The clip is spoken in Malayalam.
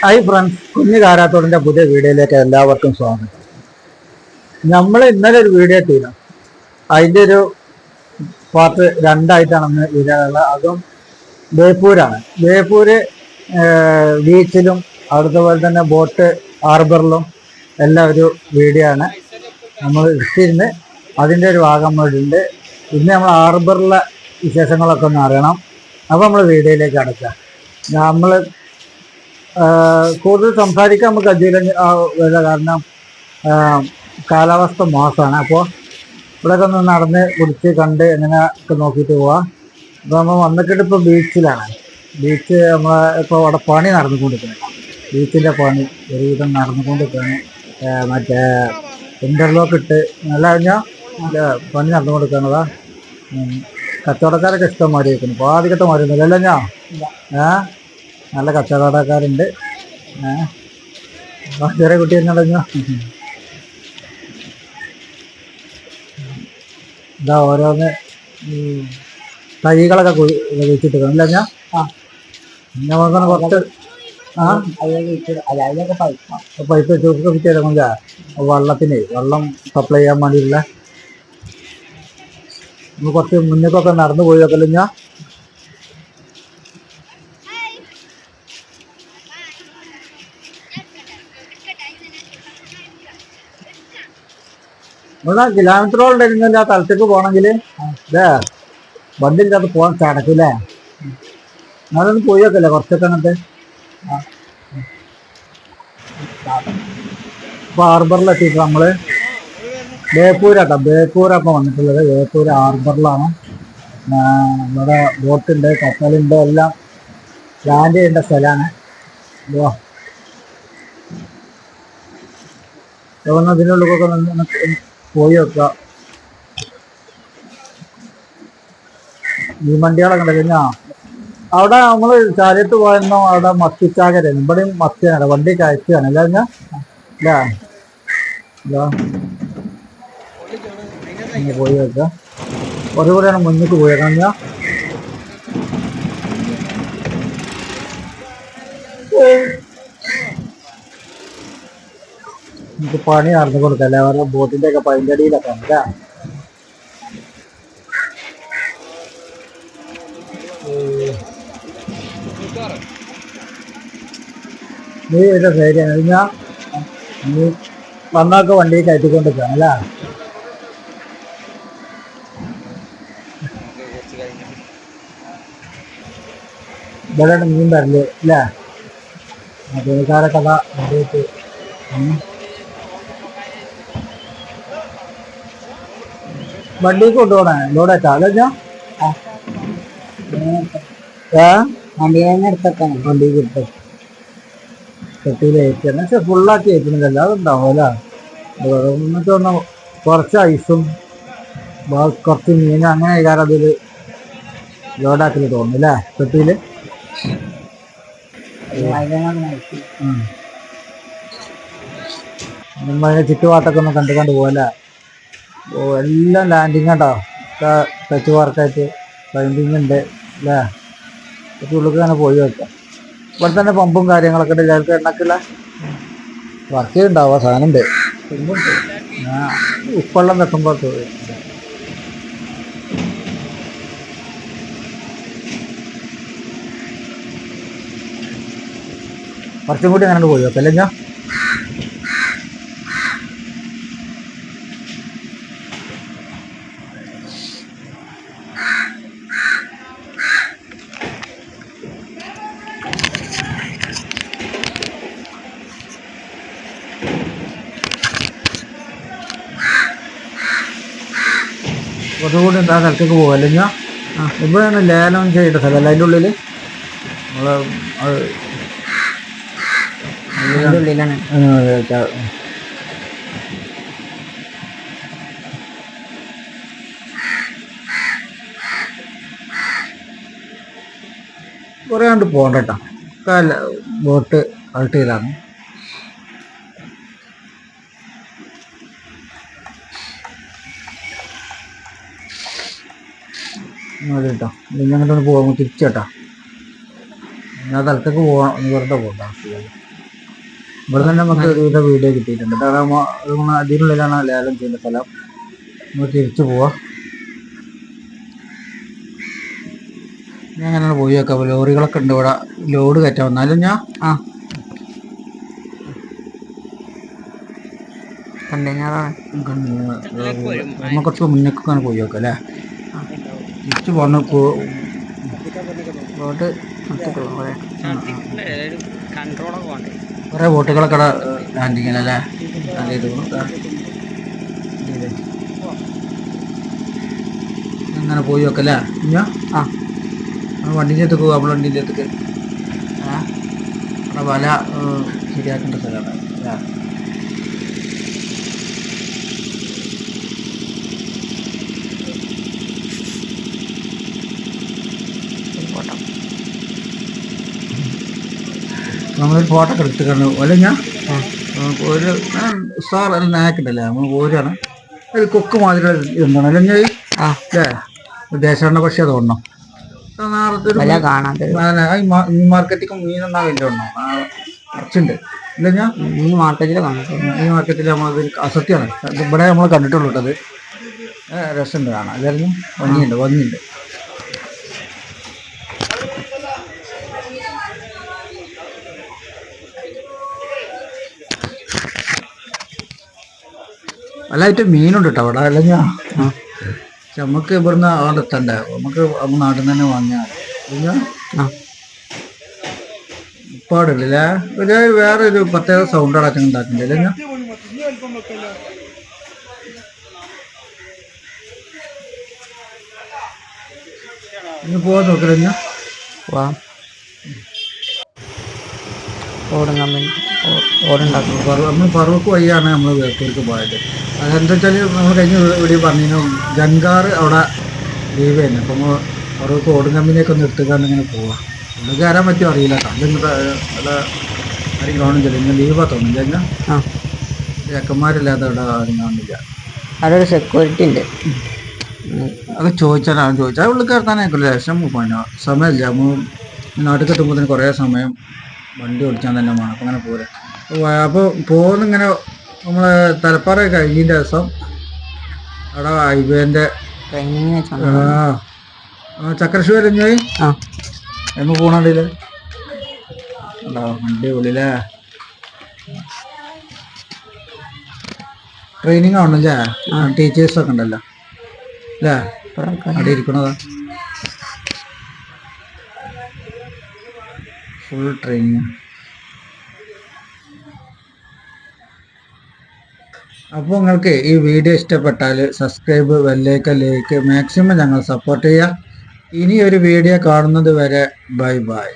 ഹായ് ഫ്രണ്ട്സ് കുഞ്ഞു കാരാത്തോടിന്റെ പുതിയ വീഡിയോയിലേക്ക് എല്ലാവർക്കും സ്വാഗതം. നമ്മൾ ഇന്നലെ ഒരു വീഡിയോ ഇട്ടിരുന്നു. അതിന്റെ ഒരു പാർട്ട് രണ്ടായിട്ടാണ് വീഡിയോ അതും ബേപ്പൂരാണ്. ബേപ്പൂര് ബീച്ചിലും അവിടുത്തെ പോലെ തന്നെ ബോട്ട് ഹാർബറിലും എല്ലാം ഒരു വീഡിയോ ആണ് നമ്മൾ ഇട്ടിരുന്ന്. അതിന്റെ ഒരു ഭാഗം നമ്മളുണ്ട് ഇന്ന് നമ്മൾ ഹാർബറിലെ വിശേഷങ്ങളൊക്കെ ഒന്ന് അറിയണം. അപ്പോൾ നമ്മൾ വീഡിയോയിലേക്ക് അടക്കാം. നമ്മൾ കൂടുതൽ സംസാരിക്കാൻ നമുക്ക് ആ, വരില്ല കാരണം കാലാവസ്ഥ മോശമാണ് അപ്പോൾ ഇവിടെയൊക്കെ ഒന്ന് നടന്ന് കുടിച്ച് കണ്ട് എങ്ങനെ ഒക്കെ നോക്കിയിട്ട് പോവാം അപ്പോൾ നമ്മൾ വന്നിട്ട് ഇപ്പോൾ ബീച്ചിലാണ് ബീച്ച് നമ്മൾ ഇപ്പോൾ അവിടെ പണി നടന്നുകൊണ്ടിരിക്കുന്നത് ബീച്ചിന്റെ പണി ഒരുവിധം നടന്നുകൊണ്ടിരിക്കുകയാണ് മറ്റേ ഇന്റർലോക്ക് ഇട്ട് നല്ല കഴിഞ്ഞാൽ നല്ല പണി നടന്നു കൊടുക്കുന്നതാണ് കച്ചവടക്കാരൊക്കെ ഇഷ്ടം മാറിയിരിക്കുന്നു ഇപ്പോൾ ആദ്യത്തെ മാതിരി ഒന്നുമില്ല അല്ലേ ഞാൻ ഏഹ് നല്ല കച്ചവടക്കാരുണ്ട്. ആ, ചെറിയ കുട്ടി എന്നടഞ്ഞോ ഇതാ ഓരോന്ന് തൈകളൊക്കെ വെച്ചിട്ട് അല്ല ഞാൻ നമുക്ക് കുറച്ച്. ആ? അതിലൊക്കെ പൈപ്പ് ചൂക്കൊക്കെ വിറ്റില്ല വെള്ളത്തിന് വെള്ളം സപ്ലൈ ചെയ്യാൻ വേണ്ടിയിട്ടുള്ള. കുറച്ച് മുന്നേക്കൊക്കെ നടന്നു പോയി നോക്കല്ലോ ഇവിടെ കിലോമീറ്ററോളം വരുന്നില്ല ആ സ്ഥലത്തേക്ക് പോകണമെങ്കിൽ ഇതേ വണ്ടിയില്ലാത്ത പോകാൻ കിടക്കില്ലേ എന്നാലൊന്ന് പോയി നോക്കല്ലേ കുറച്ചൊക്കെ അങ്ങനത്തെ ഇപ്പൊ ഹാർബറിലെത്തിയിട്ട് നമ്മൾ. ബേപ്പൂരാട്ടോ ബേപ്പൂരൊക്കെ വന്നിട്ടുള്ളത്. ബേപ്പൂര് ഹാർബറിലാണ്. നമ്മുടെ ബോട്ടുണ്ട് കപ്പലുണ്ട് എല്ലാം ലാൻഡ് ചെയ്യേണ്ട സ്ഥലമാണ് ഇതിനുള്ളിലൊക്കെ പോയി വെക്കുക ഈ വണ്ടികളൊക്കെ ഉണ്ട് കഴിഞ്ഞാ. അവിടെ നമ്മൾ ചാലിയത്ത് പോയെന്നോ അവിടെ മത്തിച്ചാകരായിരുന്നു ഇവിടെയും മത്തിയാണ് വണ്ടി കയറ്റുകയാണ് അല്ല കഴിഞ്ഞാ അല്ലേ? അല്ല പോയി വെക്കുക ഒരു കൂടെയാണ് മുന്നിട്ട് പോയേക്കാം നമുക്ക് പണി നടന്നു കൊടുക്കല്ലേ? അവരുടെ ബോട്ടിന്റെ ഒക്കെ പതിന്റെ അടിയിലൊക്കെ ഉണ്ട്. നീ ഇവിടെ പേടിയാണ് കഴിഞ്ഞാ നീ വന്നൊക്കെ വണ്ടി കയറ്റിക്കൊണ്ടിരിക്കാം അല്ല? ഇവിടെ മീൻ വരൽ അല്ലേ? ജോലിക്കാരെ കഥ വണ്ടിയിട്ട് വണ്ടിക്ക് കൊണ്ടുപോകണേ ലോഡേറ്റാ അല്ലേ ഏ? വണ്ടി എടുത്തേക്കാം. വണ്ടിക്ക് കെട്ടിയിൽ ഏറ്റുന്നത് പക്ഷെ ഫുള്ളാക്കി ഏറ്റുന്നില്ല അതുണ്ടാവും അല്ലേ? എന്നിട്ട് ഒന്ന് കുറച്ച് ഐസും കുറച്ച് മീൻ അങ്ങനെ കാരണം അതിൽ ലോഡാക്കൽ തോന്നുന്നു പെട്ടിയിൽ ചുറ്റുപാട്ടൊക്കെ ഒന്ന് കണ്ടു കണ്ട് പോകല്ലേ എല്ലാം ലാൻഡിങ് കേട്ടോ ടച്ച് വർക്കായിട്ട് ലാൻഡിങ് ഉണ്ട് അല്ലേ ഒക്കെ ഉള്ളിൽ തന്നെ പോയി വെക്കാം ഇവിടെ തന്നെ പമ്പും കാര്യങ്ങളൊക്കെ ഉണ്ട്. ചിലർക്ക് എണ്ണക്കില്ല. വർക്ക് ചെയ്യുന്നുണ്ടാവുക സാധനം ഉണ്ട് ആ ഉപ്പെള്ളം വെക്കുമ്പോൾ കുറച്ചും കൂടി അങ്ങനെ പോയി വെക്കല്ലേ ഞാൻ കുറച്ചുകൂടി ആ സ്ഥലത്തേക്ക് പോകും ഞാൻ ആ ഇവിടെയാണ് ലേലം ചെയ്യേണ്ട സ്ഥലം അല്ല? അതിന്റെ ഉള്ളിൽ? നമ്മൾ ഉള്ളിലാണ്. കുറേ കണ്ട് പോകണ്ട കേട്ടോ. കാല ബോട്ട് അൾട്ടിയിലാണ് മതി കേട്ടോ ഇനി അങ്ങോട്ടൊന്ന് പോകാൻ തിരിച്ചു കേട്ടോ ഞാൻ സ്ഥലത്തേക്ക് പോകാം വെറുതെ പോകാം ഇവിടെ തന്നെ നമുക്ക് ഒരുവിധ വീഡിയോ കിട്ടിയിട്ടുണ്ട്. കാരണം അതിനുള്ളിലാണ് ലേലം ചെയ്യുന്ന സ്ഥലം. നമ്മൾ തിരിച്ചു പോവാം. ഞാൻ അങ്ങനെ പോയി നോക്കാം ലോറികളൊക്കെ ഉണ്ട് ഇവിടെ. ലോഡ് കയറ്റാൻ വന്നാലും ഞാൻ ആ. കണ്ടെയ്നറാണ് നമ്മൾ കുറച്ച് മുന്നേക്കൊക്കെ പോയി നോക്കാം അല്ലേ? തിരിച്ചു പോകണം വോട്ട് കുറേ. ദാ. ഇതിൽ. അങ്ങനെ പോയി വെക്കല്ലേ ഞാൻ ആ വണ്ടിന്റെ അടുത്ത് പോകും നമ്മൾ വണ്ടിന്റെ അടുത്തേക്ക് ആ വല ശരിയാക്കേണ്ട സ്ഥലമാണ് അല്ലേ നമ്മളൊരു ഫോട്ടോ ഒക്കെ കണ്ടു അല്ല ഞാൻ ഒരു സാർ ഒരു നാക്കുണ്ടല്ലേ നമ്മൾ പോരാണ് ഒരു കൊക്ക് മാതിരി എന്താണ് അല്ലെങ്കിൽ അല്ലേ? ദേശാടന പക്ഷി അത് ഉണ്ടോ മാർക്കറ്റിക്കും മീനെന്നാ വലിയ ഉണ്ടോ? കുറച്ചുണ്ട് ഇല്ല ഈ മാർക്കറ്റിൽ ഈ മാർക്കറ്റിൽ നമ്മളത് അസത്യമാണ് ഇവിടെ നമ്മൾ കണ്ടിട്ടുള്ളൂ കേട്ടത് അത്. രസമുണ്ട് കാണാം അതായിരുന്നു. ഭംഗിയുണ്ട് ഭംഗിയുണ്ട് അല്ലായിട്ട് മീനുണ്ട് കേട്ടോ അവിടെ അല്ല നമുക്ക് ഇവിടുന്ന് അവിടെ എത്തണ്ടേ? നമുക്ക് നാട്ടിൽ നിന്ന് തന്നെ വാങ്ങിയാൽ? പാടില്ലേ ഒരു വേറെ ഒരു പ്രത്യേക സൗണ്ട് അടക്കം ഉണ്ടാക്കുന്നില്ല ഞാൻ ഇനി പോവാൻ നോക്കില്ല ഓടും കമ്പനി ഓടുണ്ടാക്കും നമ്മൾ പറവക്ക് വഴിയാണ് നമ്മൾ വേപ്പൂർക്ക് പോയത്. അതെന്താ വെച്ചാൽ നമ്മൾ കഴിഞ്ഞ ഇവിടെ പറഞ്ഞു ജൻകാർ അവിടെ ലീവ് ചെയ്യുന്നത് അപ്പം നമ്മൾ പറവക്ക് ഓടും കമ്പനിയൊക്കെ ഒന്ന് എടുത്തുകൊണ്ട് ഇങ്ങനെ പോവാം. ഉള്ളിൽ കയറാൻ പറ്റുമോ അറിയില്ല. കണ്ടിങ്ങോട്ട് ആരും കാണുന്നില്ല ഇന്ന് ലീവാ തോന്നുന്നില്ല ഞാൻ ആ. ചെക്കന്മാരില്ലാതെ അവിടെ ആരും കാണുന്നില്ല. അവിടെ ഒരു സെക്യൂരിറ്റി ഉണ്ട്. അത് ചോദിച്ചാലാണ് ചോദിച്ചാൽ ഉള്ളിൽ കയറാനായിക്കില്ല ലക്ഷം പോകാനോ സമയമില്ല. നമ്മൾ നാട്ടിൽ എത്തുമ്പോൾ കുറേ സമയം വണ്ടി ഓടിച്ചാൽ തന്നെ വേണം അപ്പം അങ്ങനെ പോരാ. അപ്പോൾ പോകുന്നിങ്ങനെ നമ്മൾ തലപ്പാറ കഴിഞ്ഞ ദിവസം അവിടെ ഹൈവേന്റെ ആ ചക്രശ്വര കഴിഞ്ഞായി ആ. എന്ന് പോണില്ല വണ്ടി ഉള്ളിലേ ട്രെയിനിങ് ആവണല്ലേ? ടീച്ചേഴ്സൊക്കെ ഉണ്ടല്ലോ. അല്ലേ? അവിടെ ഇരിക്കണതാ? ഫുൾ ട്രെയിനിങ് അപ്പോൾ നിങ്ങൾക്ക് ഈ വീഡിയോ ഇഷ്ടപ്പെട്ടാൽ സബ്സ്ക്രൈബ് വെല്ലേക്ക ലൈക്ക് മാക്സിമം ഞങ്ങൾ സപ്പോർട്ട് ചെയ്യുക ഇനി ഒരു വീഡിയോ കാണുന്നത് വരെ ബൈ ബൈ